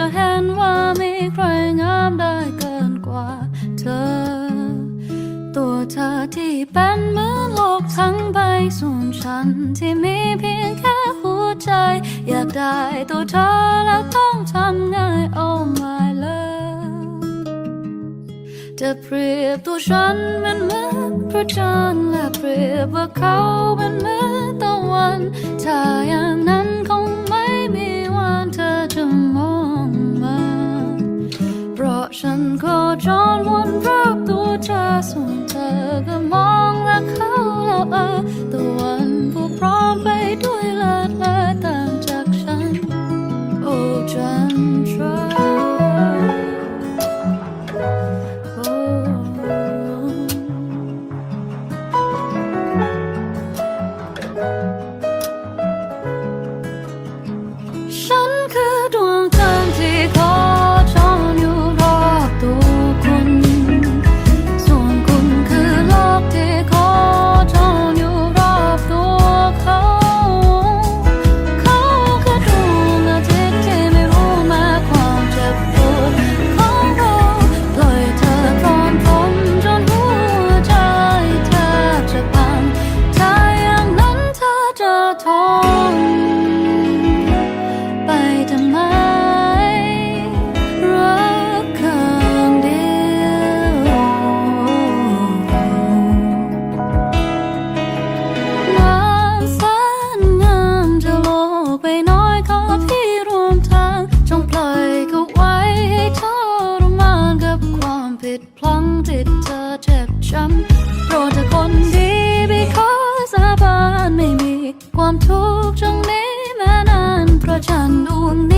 จะเห็นว่ามีใครงามได้เกินกว่าเธอ ตัวเธอที่เป็นเหมือนโลกทั้งใบส่วนฉันที่มีเพียงแค่หัวใจ อยากได้ตัวเธอแล้วต้องทำไง Oh my love จะเปรียบตัวฉันเป็นเหมือนพระจันทร์และเปรียบว่าเขาเป็นเหมือน ฉันก็จอนวนรอบตัวเธอส่วนเธอก็มองและเขาแล้วเออตะวันผู้พร้อมไปด้วยเลิศเลอต่างจากฉัน โอ้ใจ โปรดจะคนดีไม่ขอสาบานไม่มี ความทุกข์จงนี้แม้นานเพราะฉันดวงนี้